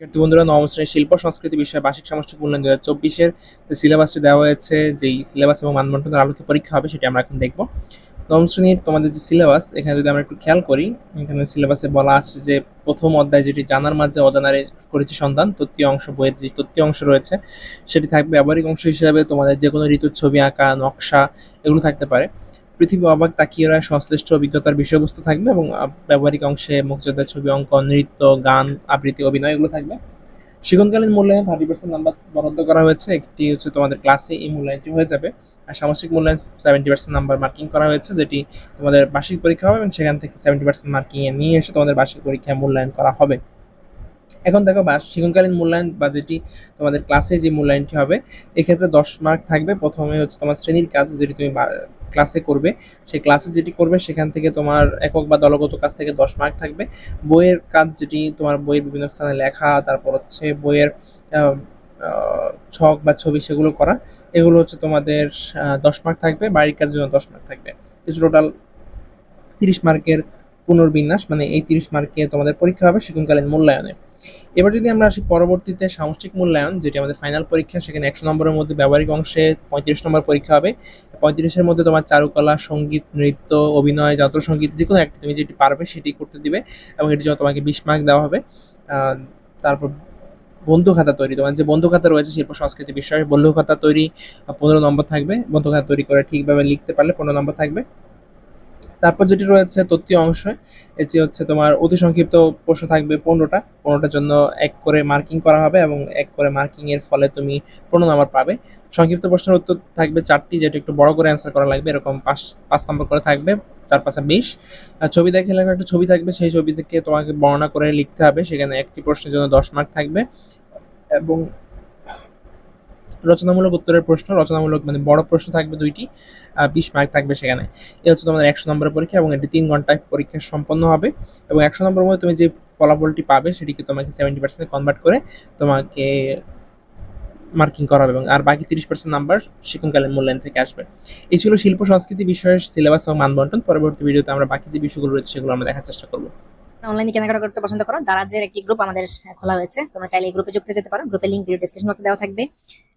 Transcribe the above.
শিক্ষার্থী বন্ধুরা, নবম শ্রেণির শিল্প, সংস্কৃতি বিষয়ে বার্ষিক সামষ্টিক মূল্যায়ন দু হাজার চব্বিশের যে সিলেবাসটি দেওয়া হয়েছে, যেই সিলেবাস এবং মানবন্টনের আলোকে পরীক্ষা হবে সেটি আমরা এখন দেখব। নবম শ্রেণির তোমাদের যে সিলেবাস, এখানে যদি আমরা একটু খেয়াল করি, এখানে সিলেবাসে বলা আছে যে প্রথম অধ্যায় যেটি জানার মাঝে অজানারে করেছে সন্ধান তত্ত্বীয় অংশ বইয়ের যে তত্ত্বীয় অংশ রয়েছে, সেটি থাকবে ব্যবহারিক অংশ হিসেবে তোমাদের যে কোনো ঋতুর ছবি আঁকা, নকশা, এগুলো থাকতে পারে। পৃথিবী অবাক তাকিয়েরা সংশ্লিষ্ট অভিজ্ঞতার বিষয়বস্তু থাকবে এবং ব্যবহারিক অংশে মুক্তিযোদ্ধার ছবি, অঙ্কন, নৃত্য, গান, আবৃত্তি, অভিনয় এগুলো থাকবে। শিক্ষণকালীন মূল্যায়ন থার্টি পার্সেন্ট নাম্বার বরাদ্দ করা হয়েছে। একটি হচ্ছে তোমাদের ক্লাসে এই মূল্যায়নটি হয়ে যাবে। আর সামাজিক মূল্যায়ন সেভেন্টি পার্সেন্ট নাম্বার মার্কিং করা হয়েছে, যেটি তোমাদের বার্ষিক পরীক্ষা হবে এবং সেখান থেকে সেভেন্টি পার্সেন্ট মার্কিং এ নিয়ে এসে তোমাদের বার্ষিক পরীক্ষায় মূল্যায়ন করা হবে। এখন দেখো, বা শিক্ষণকালীন মূল্যায়ন বা, যেটি তোমাদের ক্লাসে যে মূল্যায়নটি হবে, এক্ষেত্রে দশ মার্ক থাকবে। প্রথমে হচ্ছে তোমার শ্রেণির কাজ, যেটি তুমি ক্লাসে করবে। সেই ক্লাসে যেটি করবে, সেখান থেকে তোমার একক বা দলগত কাজ থেকে দশ মার্ক থাকবে। বইয়ের কাজ যেটি, তোমার বইয়ের বিভিন্ন স্থানে লেখা, তারপর হচ্ছে বইয়ের ছক বা ছবি সেগুলো করা। এগুলো হচ্ছে তোমাদের দশ মার্ক থাকবে, বাড়ির কাজের জন্য দশ মার্ক থাকবে। কিছু টোটাল তিরিশ মার্কের পুনর্বিন্যাস মানে এই তিরিশ মার্কে তোমাদের পরীক্ষা হবে শিক্ষণকালীন মূল্যায়নে। এবার যদি আমরা আসি পরবর্তীতে সামষ্টিক মূল্যায়ন, যেটি আমাদের ফাইনাল পরীক্ষা, সেখানে একশো নম্বরের মধ্যে ব্যবহারিক অংশে পঁয়ত্রিশ নম্বর পরীক্ষা হবে। পঁয়ত্রিশের মধ্যে তোমার চারুকলা, সংগীত, নৃত্য, অভিনয় যন্ত্রসঙ্গীত যে কোনো একটা তুমি যেটি পারবে সেটি করতে দিবে এবং এটির জন্য তোমাকে বিশ মার্ক দেওয়া হবে। তারপর বন্ধু খাতা তৈরি, তোমার যে বন্ধু খাতা রয়েছে, শিল্প, সংস্কৃতি, বিষয়ে, বন্ধু খাতা তৈরি পনেরো নম্বর থাকবে। বন্ধু খাতা তৈরি করে ঠিকভাবে লিখতে পারলে পনেরো নম্বর থাকবে। তারপর যেটি রয়েছে তথ্যীয় অংশ, এটি হচ্ছে তোমার অতি সংক্ষিপ্ত প্রশ্ন থাকবে পনেরোটা। পনেরোটার জন্য এক করে মার্কিং করা হবে এবং এক করে মার্কিং এর ফলে তুমি পনেরো নাম্বার পাবে। সংক্ষিপ্ত প্রশ্নের উত্তর থাকবে চারটি, যেটা একটু বড় করে অ্যান্সার করা লাগবে, এরকম পাঁচ পাঁচ নম্বর করে থাকবে, চার, পাঁচা বিশ। ছবি দেখে লেখা একটা ছবি থাকবে, সেই ছবি থেকে তোমাকে বর্ণনা করে লিখতে হবে, সেখানে একটি প্রশ্নের জন্য দশ মার্ক থাকবে। এবং রচনামূলক উত্তরের প্রশ্ন, রচনামূলক মানে বড় প্রশ্ন থাকবে দুইটি বিশ মার্ক থাকবে সেখানে। এ হচ্ছে তোমাদের একশো নম্বরের পরীক্ষা এবং এটি তিন ঘন্টায় পরীক্ষা সম্পন্ন হবে। এবং একশো নম্বরের মধ্যে তুমি যে ফলাফলটি পাবে সেটিকে তোমাকে সেভেন্টি পার্সেন্ট কনভার্ট করে তোমাকে মার্কিং করা হবে এবং আর বাকি তিরিশ পার্সেন্ট নাম্বার শিক্ষণকালীন মূল্যায়ন থেকে আসবে। এই ছিল শিল্প, সংস্কৃতি বিষয়ের সিলেবাস এবং মানবন্টন। পরবর্তী ভিডিওতে আমরা বাকি যে বিষয়গুলো রয়েছে সেগুলো আমরা দেখার চেষ্টা করব। অনলাইনে কেনাকাটা করতে পছন্দ করো। দারাজের একটি গ্রুপ আমাদের খোলা হয়েছে তোমরা চাইলে এই গ্রুপে যুক্ত যেতে পারো। গ্রুপের লিঙ্ক ভিডিও ডেসক্রিপশন বক্সে দেওয়া থাকবে।